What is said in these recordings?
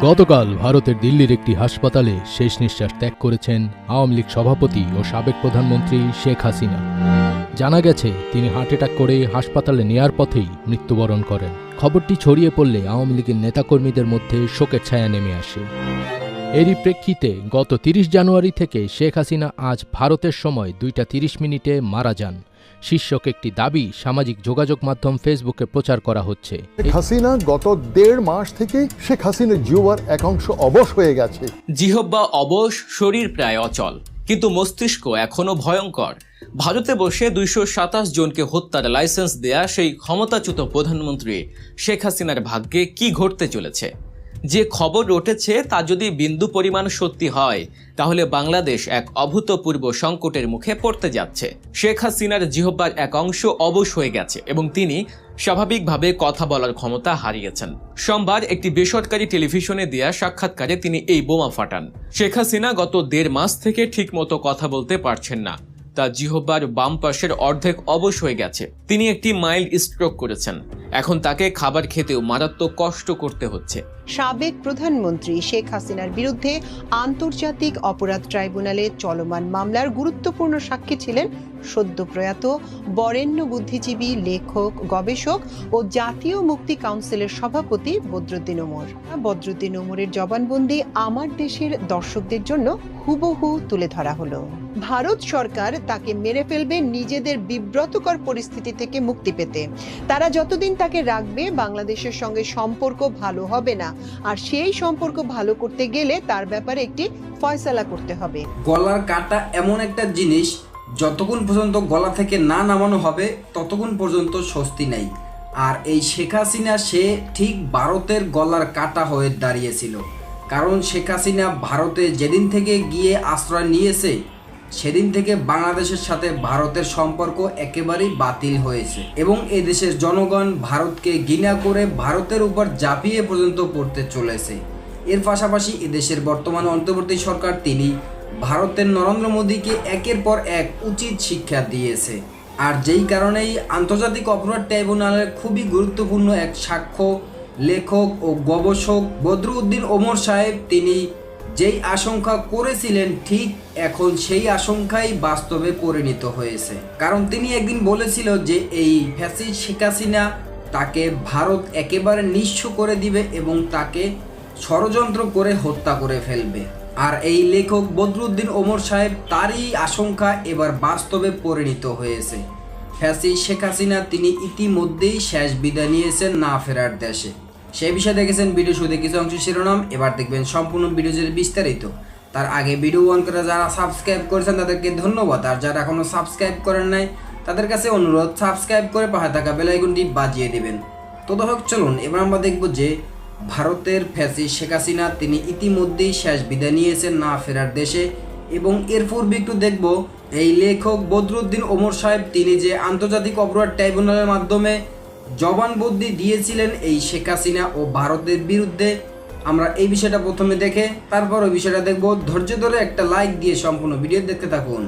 গতকাল ভারতের দিল্লির একটি হাসপাতালে শেষ নিঃশ্বাস ত্যাগ করেছেন আওয়ামী লীগ সভাপতি ও সাবেক প্রধানমন্ত্রী শেখ হাসিনা। জানা গেছে, তিনি হার্ট অ্যাটাক করে হাসপাতালে নেয়ার পথেই মৃত্যুবরণ করেন। খবরটি ছড়িয়ে পড়লে আওয়ামী লীগের নেতাকর্মীদের মধ্যে শোকের ছায়া নেমে আসে। এরই প্রেক্ষিতে গত তিরিশ জানুয়ারি থেকে শেখ হাসিনা আজ ভারতের সময় দুইটা তিরিশ মিনিটে মারা যান। শীর্ষক একটি দাবি সামাজিক যোগাযোগ মাধ্যম ফেসবুকে প্রচার করা হচ্ছে। শেখ হাসিনা গত দেড় মাস থেকে শেখ হাসিনার জিওয়ার এক অংশ অবশ হয়ে গেছে। জিহব্বা অবশ শরীর প্রায় অচল। কিন্তু মস্তিষ্ক এখনও ভয়ঙ্কর। ভারতে বসে দুইশো সাতাশ জনকে হত্যার লাইসেন্স দেয়া সেই ক্ষমতাচ্যুত প্রধানমন্ত্রী শেখ হাসিনার ভাগ্যে কি ঘটতে চলেছে? যে খবর উঠেছে তা যদি বিন্দু পরিমাণ সত্যি হয়, তাহলে বাংলাদেশ এক অভূতপূর্ব সংকটের মুখে পড়তে যাচ্ছে। শেখ হাসিনার জিহব্বার এক অংশ অবশ হয়ে গেছে এবং তিনি স্বাভাবিকভাবে কথা বলার ক্ষমতা হারিয়েছেন। সোমবার একটি বেসরকারি টেলিভিশনে দেয়া সাক্ষাৎকারে তিনি এই বোমা ফাটান। শেখ হাসিনা গত দেড় মাস থেকে ঠিকমতো কথা বলতে পারছেন না। তার জিহব্বার বাম পাশের অর্ধেক অবশ হয়ে গেছে। তিনি একটি মাইল্ড স্ট্রোক করেছেন। এখন তাকে খাবার খেতেও মারাত্মক কষ্ট করতে হচ্ছে। সাবেক প্রধানমন্ত্রী শেখ হাসিনার বিরুদ্ধে আন্তর্জাতিক অপরাধ ট্রাইব্যুনালে চলমান মামলার গুরুত্বপূর্ণ সাক্ষী ছিলেন সদ্য প্রয়াত বরেণ্য বুদ্ধিজীবী লেখক, গবেষক ও জাতীয় মুক্তি কাউন্সিলের সভাপতি বদরুদ্দিন ওমর। বদরুদ্দিন ওমরের জবানবন্দি আমার দেশের দর্শকদের জন্য হুবহু তুলে ধরা হলো। ভারত সরকার তাকে মেরে ফেলবে নিজেদের বিব্রতকর পরিস্থিতি থেকে মুক্তি পেতে। তারা যতদিন তাকে রাখবে, বাংলাদেশের সঙ্গে সম্পর্ক ভালো হবে না। আর সেই সম্পর্ক ভালো করতে গেলে তার ব্যাপারে একটি ফয়সালা করতে হবে। গলার কাটা এমন একটা জিনিস, যতক্ষণ পর্যন্ত গলা থেকে না নামানো হবে, ততক্ষণ পর্যন্ত স্বস্তি নেই। আর এই শেখ হাসিনা, সে ঠিক ভারতের গলার কাটা হয়ে দাঁড়িয়েছিল। কারণ শেখ হাসিনা ভারতে যেদিন থেকে গিয়ে আশ্রয় নিয়েছে সেদিন থেকে বাংলাদেশের সাথে ভারতের সম্পর্ক একেবারেই বাতিল হয়েছে এবং এদেশের জনগণ ভারতকে ঘৃণা করে ভারতের উপর ঝাঁপিয়ে পর্যন্ত পড়তে চলেছে। এর পাশাপাশি এদেশের বর্তমান অন্তর্বর্তী সরকার তিনি ভারতের নরেন্দ্র মোদীকে একের পর এক উচিত শিক্ষা দিয়েছে। আর যেই কারণেই আন্তর্জাতিক অপরাধ ট্রাইব্যুনালের খুবই গুরুত্বপূর্ণ এক সাক্ষ্য লেখক ও গবেষক বদরুদ্দিন ওমর সাহেব তিনি যেই আশঙ্কা করেছিলেন, ঠিক এখন সেই আশঙ্কাই বাস্তবে পরিণত হয়েছে। কারণ তিনি একদিন বলেছিল যে, এই ফ্যাসিস্ট শেখ হাসিনা তাকে ভারত একেবারে নিঃস্ব করে দিবে এবং তাকে ষড়যন্ত্র করে হত্যা করে ফেলবে। আর এই লেখক বদরুদ্দিন ওমর সাহেব তারই আশঙ্কা এবার বাস্তবে পরিণত হয়েছে। ফ্যাসি শেখ হাসিনা তিনি ইতিমধ্যেই শেষ বিদায় নিয়েছেন না ফেরার দেশে। সেই বিষয়ে দেখেছেন ভিডিও শুরুতে কিছু অংশ শিরোনাম, এবার দেখবেন সম্পূর্ণ ভিডিও জুড়ে বিস্তারিত। তার আগে ভিডিও অন করে যারা সাবস্ক্রাইব করেছেন তাদেরকে ধন্যবাদ। আর যারা এখনও সাবস্ক্রাইব করেন নাই, তাদের কাছে অনুরোধ সাবস্ক্রাইব করে পাশে থাকা বেলাইকনটি বাজিয়ে দেবেন। তো দর্শক, চলুন, এবার আমরা দেখব যে ভারতের ফ্যাসি শেখ হাসিনা, তিনি ইতিমধ্যেই শেষ বিদায় নিয়েছেন না ফেরার দেশে। এবং এর পূর্বে একটু দেখব, এই লেখক বদরুদ্দিন ওমর সাহেব, তিনি যে আন্তর্জাতিক অপরাধ ট্রাইব্যুনালের মাধ্যমে জবানবন্দি দিয়েছিলেন এই শেখ হাসিনা ও ভারতের বিরুদ্ধে। আমরা এই বিষয়টা প্রথমে দেখে তারপর ওই বিষয়টা দেখব। ধৈর্য ধরে একটা লাইক দিয়ে সম্পূর্ণ ভিডিও দেখতে থাকুন।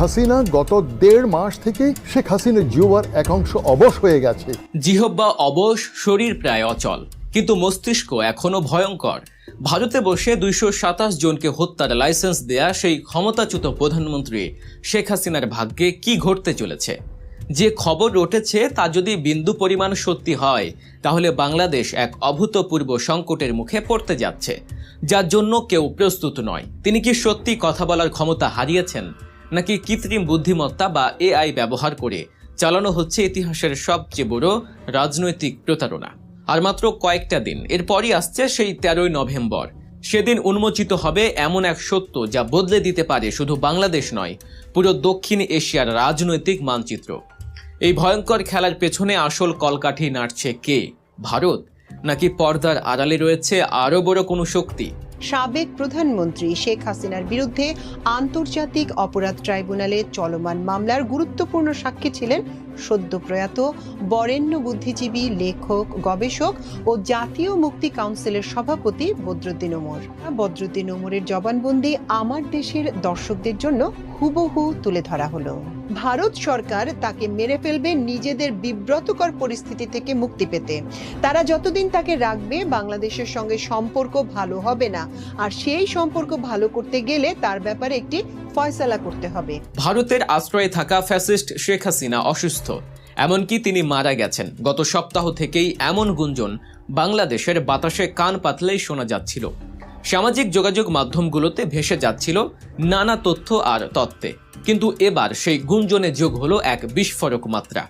হাসিনা গত দেড় মাস থেকে শেখ হাসিনার জিওয়ার এক অংশ অবশ হয়ে গেছে। জিহব্বা অবশ শরীর প্রায় অচল। কিন্তু মস্তিষ্ক এখনও ভয়ঙ্কর। ভারতে বসে দুইশো সাতাশ জনকে হত্যার লাইসেন্স দেয়া সেই ক্ষমতাচ্যুত প্রধানমন্ত্রী শেখ হাসিনার ভাগ্যে কি ঘটতে চলেছে? যে খবর রটেছে তা যদি বিন্দু পরিমাণ সত্যি হয়, তাহলে বাংলাদেশ এক অভূতপূর্ব সংকটের মুখে পড়তে যাচ্ছে, যার জন্য কেউ প্রস্তুত নয়। তিনি কি সত্যি কথা বলার ক্ষমতা হারিয়েছেন, নাকি কৃত্রিম বুদ্ধিমত্তা বা এআই ব্যবহার করে চালানো হচ্ছে ইতিহাসের সবচেয়ে বড় রাজনৈতিক প্রতারণা? আর মাত্র কয়েকটা দিন, এরপরই আসছে সেই তেরোই নভেম্বর। সেদিন উন্মোচিত হবে এমন এক সত্য যা বদলে দিতে পারে শুধু বাংলাদেশ নয়, পুরো দক্ষিণ এশিয়ার রাজনৈতিক মানচিত্র। এই ভয়ঙ্কর খেলার পেছনে আসল কলকাঠি নাড়ছে কে? ভারত? নাকি পর্দার আড়ালে রয়েছে আরও বড় কোনো শক্তি? সাবেক প্রধানমন্ত্রী শেখ হাসিনার বিরুদ্ধে আন্তর্জাতিক অপরাধ ট্রাইব্যুনালে চলমান মামলার গুরুত্বপূর্ণ সাক্ষী ছিলেন সদ্য প্রয়াত বরেণ্য বুদ্ধিজীবী লেখক, গবেষক ও জাতীয় মুক্তি কাউন্সিলের সভাপতি বদরুদ্দিন ওমর। বদরুদ্দিন ওমরের জবানবন্দি আমার দেশের দর্শকদের জন্য হুবহু তুলে ধরা হলো। ভারত সরকার তাকে মেরে ফেলবে নিজেদের বিব্রতকর পরিস্থিতি থেকে মুক্তি পেতে। তারা যতদিন তাকে রাখবে, বাংলাদেশের সঙ্গে সম্পর্ক ভালো হবে না। আর সেই সম্পর্ক ভালো করতে গেলে তার ব্যাপারে একটি ফয়সালা করতে হবে। ভারতের আশ্রয়ে থাকা ফ্যাসিস্ট শেখ হাসিনা অসুস্থ। এমনকি তিনি মারা গেছেন। গত সপ্তাহ থেকেই এমন গুঞ্জন বাংলাদেশের বাতাসে কান পাতলেই শোনা যাচ্ছিল। সামাজিক যোগাযোগ মাধ্যমগুলোতে ভেসে যাচ্ছিল নানা তথ্য আর তত্ত্বে। কিন্তু এবার সেই গুঞ্জনে যোগ হলো এক বিস্ফোরক মাত্রা।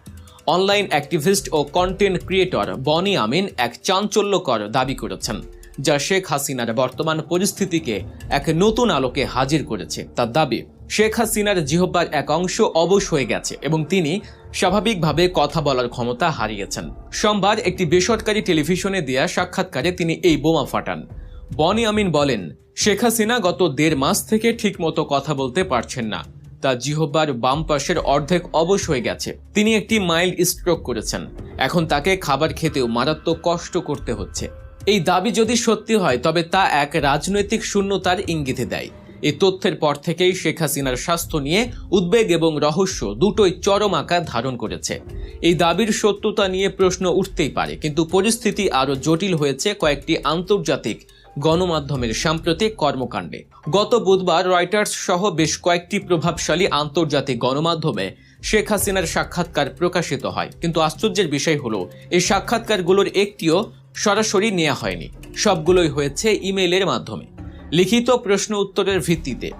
অনলাইন অ্যাক্টিভিস্ট ও কন্টেন্ট ক্রিয়েটর বনি আমিন এক চাঞ্চল্যকর দাবি করেছেন। যা শেখ হাসিনার বর্তমান পরিস্থিতিকে এক নতুন আলোকে হাজির করেছে। তার দাবি, শেখ হাসিনার জিহ্বার এক অংশ অবশ হয়ে গেছে এবং তিনি স্বাভাবিকভাবে কথা বলার ক্ষমতা হারিয়েছেন। সোমবার একটি বেসরকারি টেলিভিশনে দেয়া সাক্ষাৎকারে তিনি এই বোমা ফাটান। বনি আমিন বলেন, শেখ হাসিনা গত দেড় মাস থেকে ঠিকমতো কথা বলতে পারছেন না। তার জিহ্বার বাম পাশের অর্ধেক অবশ হয়ে গেছে। তিনি একটি মাইল্ড স্ট্রোক করেছেন। এখন তাকে খাবার খেতেও মারাত্মক কষ্ট করতে হচ্ছে। এই দাবি যদি সত্যি হয়, তবে তা এক রাজনৈতিক শূন্যতার ইঙ্গিতে দেয়। এই তথ্যের পর থেকেই শেখ হাসিনার স্বাস্থ্য নিয়ে উদ্বেগ এবং রহস্য দুটোই চরম আকার ধারণ করেছে। এই দাবির সত্যতা নিয়ে প্রশ্ন উঠতেই পারে, কিন্তু পরিস্থিতি আরও জটিল হয়েছে কয়েকটি আন্তর্জাতিক গণমাধ্যমের সাম্প্রতিক কর্মকাণ্ডে। গত বুধবার রয়টার্স সহ বেশ কয়েকটি প্রভাবশালী আন্তর্জাতিক গণমাধ্যমে শেখ হাসিনার সাক্ষাৎকার প্রকাশিত হয়। কিন্তু আশ্চর্যের বিষয় হলো, এই সাক্ষাৎকারগুলোর একটিও সরাসরি নেওয়া হয়নি। সবগুলোই হয়েছে ইমেইলের মাধ্যমে। লিখিত প্রশ্ন উত্তরের ভিত্তিতে।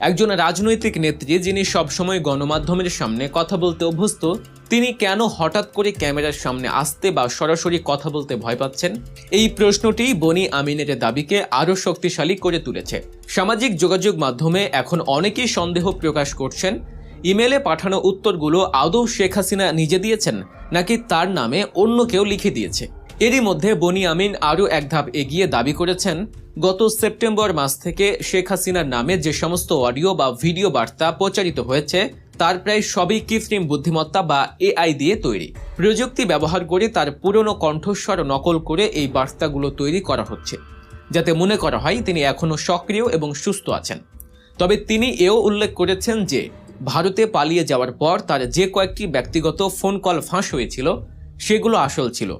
একজন রাজনৈতিক নেত্রী যিনি সবসময় গণমাধ্যমের সামনে কথা বলতে অভ্যস্ত, তিনি কেন হঠাৎ করে ক্যামেরার সামনে আসতে বা সরাসরি কথা বলতে ভয় পাচ্ছেন? এই প্রশ্নটি বনি আমিনের দাবিকে আরও শক্তিশালী করে তুলেছে। সামাজিক যোগাযোগ মাধ্যমে এখন অনেকেই সন্দেহ প্রকাশ করছেন ইমেলে পাঠানো উত্তরগুলো আদৌ শেখ হাসিনা নিজে দিয়েছেন নাকি তার নামে অন্য কেউ লিখে দিয়েছে। এরই মধ্যে বনি আমিন আরও এক ধাপ এগিয়ে দাবি করেছেন, গত সেপ্টেম্বর মাস থেকে শেখ হাসিনার নামে যে সমস্ত অডিও বা ভিডিও বার্তা প্রচারিত হয়েছে, তার প্রায় সবই কৃত্রিম বুদ্ধিমত্তা বা এআই দিয়ে তৈরি। প্রযুক্তি ব্যবহার করে তার পুরনো কণ্ঠস্বর নকল করে এই বার্তাগুলো তৈরি করা হচ্ছে। যাতে মনে করা হয়, তিনি এখনও সক্রিয় এবং সুস্থ আছেন। তবে তিনি এও উল্লেখ করেছেন যে, ভারতে পালিয়ে যাওয়ার পর তার যে কয়েকটি ব্যক্তিগত ফোন কল ফাঁস হয়েছিল, সেগুলো আসল ছিল।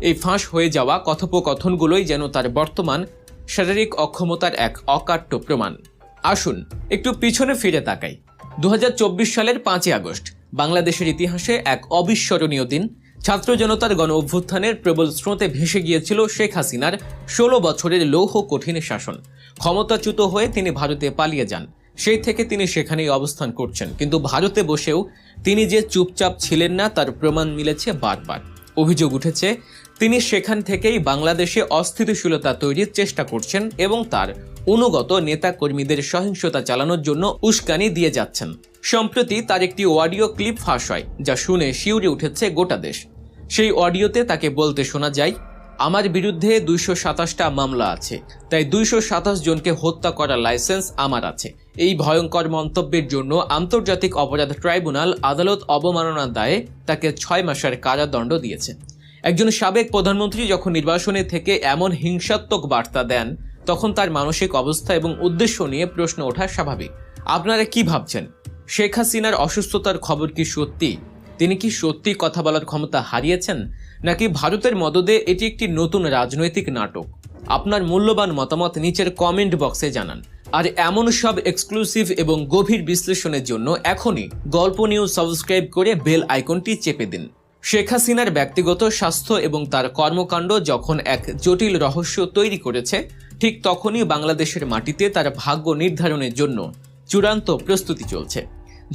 এই ফাঁস হয়ে যাওয়া কথোপকথনগুলোই যেন তার বর্তমান শারীরিক অক্ষমতার এক অকাট্য প্রমাণ। আসুন, একটু পিছনে ফিরে তাকাই। দু হাজার চব্বিশ সালের পাঁচই আগস্ট, বাংলাদেশের ইতিহাসে এক অবিস্মরণীয় দিন। ছাত্র জনতার গণ অভ্যুত্থানের প্রবল স্রোতে ভেসে গিয়েছিল শেখ হাসিনার ষোলো বছরের লৌহ কঠিন শাসন। ক্ষমতাচ্যুত হয়ে তিনি ভারতে পালিয়ে যান। সেই থেকে তিনি সেখানেই অবস্থান করছেন। কিন্তু ভারতে বসেও তিনি যে চুপচাপ ছিলেন না, তার প্রমাণ মিলেছে বারবার। অভিযোগ উঠেছে তিনি সেখান থেকেই বাংলাদেশে অস্থিতিশীলতা তৈরির চেষ্টা করছেন এবং তার অনুগত নেতা কর্মীদের সহিংসতা চালানোর জন্য উস্কানি দিয়ে যাচ্ছেন। সম্প্রতি তার একটি অডিও ক্লিপ ফাঁস হয়, যা শুনে শিউরে উঠেছে গোটা দেশ। সেই অডিওতে তাকে বলতে শোনা যায়, আমার বিরুদ্ধে দুইশো সাতাশটা মামলা আছে, তাই দুইশো সাতাশ জনকে হত্যা করার লাইসেন্স আমার আছে। এই ভয়ঙ্কর মন্তব্যের জন্য আন্তর্জাতিক অপরাধ ট্রাইব্যুনাল আদালত অবমাননার দায়ে তাকে ছয় মাসের কারাদণ্ড দিয়েছে। একজন সাবেক প্রধানমন্ত্রী যখন নির্বাসনে থেকে এমন হিংসাত্মক বার্তা দেন, তখন তার মানসিক অবস্থা এবং উদ্দেশ্য নিয়ে প্রশ্ন ওঠা স্বাভাবিক। আপনারা কি ভাবছেন? শেখ হাসিনার অসুস্থতার খবর কি সত্যি? তিনি কি সত্যি কথা বলার ক্ষমতা হারিয়েছেন? নাকি ভারতের মদদে এটি একটি নতুন রাজনৈতিক নাটক? আপনার মূল্যবান মতামত নিচের কমেন্ট বক্সে জানান। আর এমন সব এক্সক্লুসিভ এবং গভীর বিশ্লেষণের জন্য এখনই গল্প নিউজ সাবস্ক্রাইব করে বেল আইকনটি চেপে দিন। শেখ হাসিনার ব্যক্তিগত স্বাস্থ্য এবং তার কর্মকাণ্ড যখন এক জটিল রহস্য তৈরি করেছে, ঠিক তখনই বাংলাদেশের মাটিতে তার ভাগ্য নির্ধারণের জন্য চূড়ান্ত প্রস্তুতি চলছে।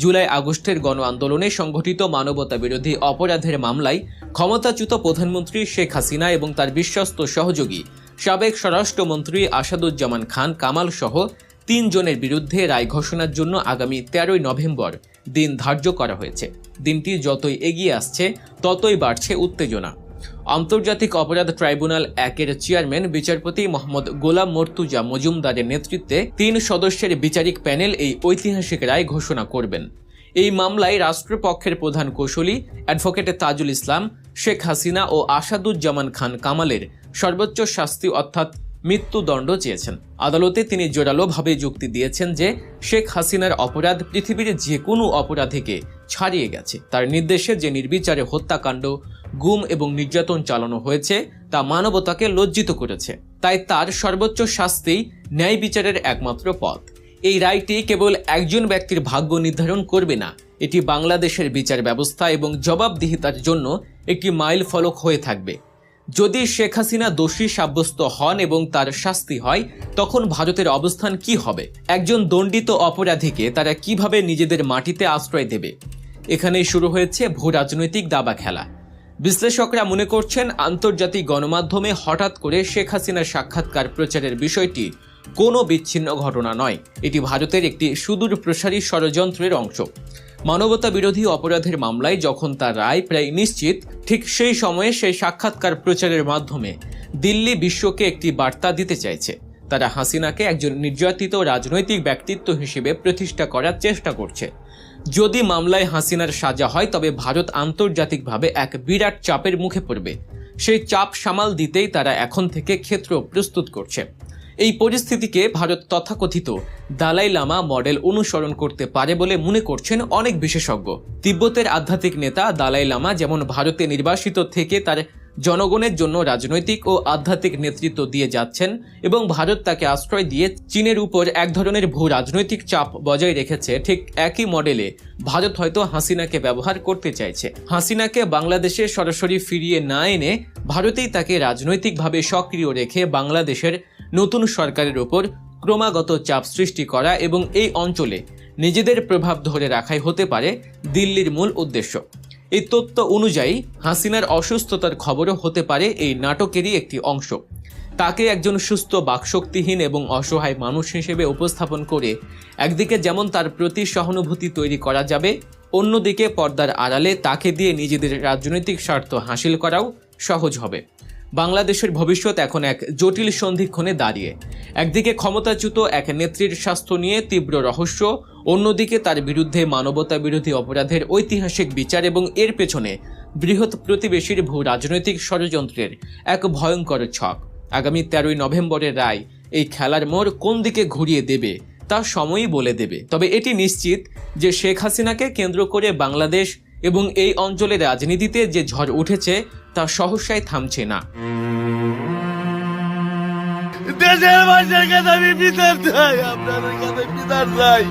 জুলাই আগস্টের গণ আন্দোলনে সংঘটিত মানবতা বিরোধী অপরাধের মামলায় ক্ষমতাচ্যুত প্রধানমন্ত্রী শেখ হাসিনা এবং তার বিশ্বস্ত সহযোগী, সাবেক স্বরাষ্ট্রমন্ত্রী আসাদুজ্জামান খান কামাল সহ তিনজনের বিরুদ্ধে রায় ঘোষণার জন্য আগামী তেরোই নভেম্বর দিন ধার্য করা হয়েছে। দিনটি যতই এগিয়ে আসছে, ততই বাড়ছে উত্তেজনা। আন্তর্জাতিক অপরাধ ট্রাইব্যুনাল একের চেয়ারম্যান বিচারপতি মোহাম্মদ গোলাম মর্তুজা মজুমদারের নেতৃত্বে তিন সদস্যের বিচারিক প্যানেল এই ঐতিহাসিক রায় ঘোষণা করবেন। এই মামলায় রাষ্ট্রপক্ষের প্রধান কৌশলী অ্যাডভোকেট তাজুল ইসলাম, শেখ হাসিনা ও আসাদুজ্জামান খান কামালের সর্বোচ্চ শাস্তি অর্থাৎ মৃত্যুদণ্ড চেয়েছেন। আদালতে তিনি জোরালোভাবে যুক্তি দিয়েছেন যে শেখ হাসিনার অপরাধ পৃথিবীর যে কোনো অপরাধীকে ছাড়িয়ে গেছে। তার নির্দেশে যে নির্বিচারে হত্যাকাণ্ড, গুম এবং নির্যাতন চালানো হয়েছে, তা মানবতাকে লজ্জিত করেছে। তাই তার সর্বোচ্চ শাস্তি ন্যায় বিচারের একমাত্র পথ। এই রায়টি কেবল একজন ব্যক্তির ভাগ্য নির্ধারণ করবে না, এটি বাংলাদেশের বিচার ব্যবস্থা এবং জবাবদিহিতার জন্য একটি মাইল ফলক হয়ে থাকবে। যদি শেখ হাসিনা দোষী সাব্যস্ত হন এবং তার শাস্তি হয়, তখন ভারতের অবস্থান কি হবে? একজন দণ্ডিত অপরাধীকে তারা কীভাবে নিজেদের মাটিতে আশ্রয় দেবে? এখানেই শুরু হয়েছে ভূ রাজনৈতিক দাবা খেলা। বিশ্লেষকরা মনে করছেন, আন্তর্জাতিক গণমাধ্যমে হঠাৎ করে শেখ হাসিনার সাক্ষাৎকার প্রচারের বিষয়টি কোনো বিচ্ছিন্ন ঘটনা নয়। এটি ভারতের একটি সুদূর প্রসারী ষড়যন্ত্রের অংশ। মানবতা বিরোধী অপরাধের মামলায় যখন তার রায় প্রায় নিশ্চিত, ঠিক সেই সময়ে সেই সাক্ষাৎকার প্রচারের মাধ্যমে দিল্লি বিশ্বকে একটি বার্তা দিতে চাইছে। তারা হাসিনাকে একজন নির্যাতিত রাজনৈতিক ব্যক্তিত্ব হিসেবে প্রতিষ্ঠা করার চেষ্টা করছে। যদি মামলায় হাসিনার সাজা হয়, তবে ভারত আন্তর্জাতিকভাবে এক বিরাট চাপের মুখে পড়বে। সেই চাপ সামাল দিতেই তারা এখন থেকে ক্ষেত্র প্রস্তুত করছে। এই পরিস্থিতিকে ভারত তথাকথিত দালাই লামা মডেল অনুসরণ করতে পারে বলে মনে করছেন অনেক বিশেষজ্ঞ। তিব্বতের আধ্যাত্মিক নেতা দালাই লামা যেমন ভারতে নির্বাসিত থেকে তার জনগণের জন্য রাজনৈতিক ও আধ্যাত্মিক নেতৃত্ব দিয়ে যাচ্ছেন এবং ভারত তাকে আশ্রয় দিয়ে চীনের উপর এক ধরনের ভূ রাজনৈতিক চাপ বজায় রেখেছে, ঠিক একই মডেলে ভারত হয়তো হাসিনাকে ব্যবহার করতে চাইছে। হাসিনাকে বাংলাদেশে সরাসরি ফিরিয়ে না এনে ভারতেই তাকে রাজনৈতিকভাবে সক্রিয় রেখে বাংলাদেশের নতুন সরকারের ওপর ক্রমাগত চাপ সৃষ্টি করা এবং এই অঞ্চলে নিজেদের প্রভাব ধরে রাখাই হতে পারে দিল্লির মূল উদ্দেশ্য। এই তথ্য অনুযায়ী, হাসিনার অসুস্থতার খবরও হতে পারে এই নাটকেরই একটি অংশ। তাকে একজন সুস্থ, বাকশক্তিহীন এবং অসহায় মানুষ হিসেবে উপস্থাপন করে একদিকে যেমন তার প্রতি সহানুভূতি তৈরি করা যাবে, অন্যদিকে পর্দার আড়ালে তাকে দিয়ে নিজেদের রাজনৈতিক স্বার্থ হাসিল করাও সহজ হবে। বাংলাদেশের ভবিষ্যৎ এখন এক জটিল সন্ধিক্ষণে দাঁড়িয়ে। একদিকে ক্ষমতাচ্যুত এক নেত্রীর স্বাস্থ্য নিয়ে তীব্র রহস্য, অন্যদিকে তার বিরুদ্ধে মানবতা বিরোধী অপরাধের ঐতিহাসিক বিচার এবং এর পেছনে বৃহৎ প্রতিবেশীর ভূ রাজনৈতিক ষড়যন্ত্রের এক ভয়ঙ্কর ছক। আগামী তেরোই নভেম্বরের রায় এই খেলার মোড় কোন দিকে ঘুরিয়ে দেবে তা সময়ই বলে দেবে। তবে এটি নিশ্চিত যে শেখ হাসিনাকে কেন্দ্র করে বাংলাদেশ এবং এই অঞ্চলের রাজনীতিতে যে ঝড় উঠেছে, তা সহসায় থামছে না। দেশের মানুষের আমি বিচার চাই, আপনাদের বিচার চাই।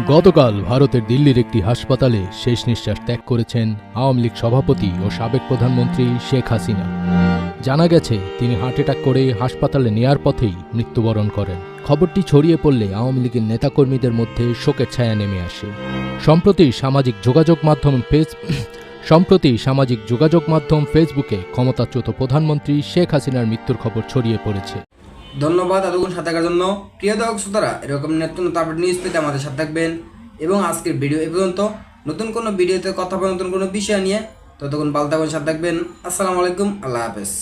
গতকাল ভারতের দিল্লির একটি হাসপাতালে শেষ নিঃশ্বাস ত্যাগ করেছেন আওয়ামী লীগ সভাপতি ও সাবেক প্রধানমন্ত্রী শেখ হাসিনা। জানা গেছে, তিনি হার্ট অ্যাটাক করে হাসপাতালে নেয়ার পথেই মৃত্যুবরণ করেন। খবরটি ছড়িয়ে পড়লে আওয়ামী লীগের নেতাকর্মীদের মধ্যে শোকের ছায়া নেমে আসে। সম্প্রতি সামাজিক যোগাযোগ মাধ্যম ফেস, সম্প্রতি সামাজিক যোগাযোগ মাধ্যম ফেসবুকে ক্ষমতাচ্যুত প্রধানমন্ত্রী শেখ হাসিনার মৃত্যুর খবর ছড়িয়ে পড়েছে। ধন্যবাদ এতক্ষণ সাথে থাকার জন্য। প্রিয় দর্শক শ্রোতারা, এরকম নতুন আপডেট নিউজ পেতে আমাদের সাথে থাকবেন এবং আজকের ভিডিও এ পর্যন্ত নতুন কোনো ভিডিওতে কথা বলে নতুন কোনো বিষয় নিয়ে ততক্ষণ ভালো থাকুন, সাথে থাকবেন। আসসালামু আলাইকুম, আল্লাহ হাফেজ।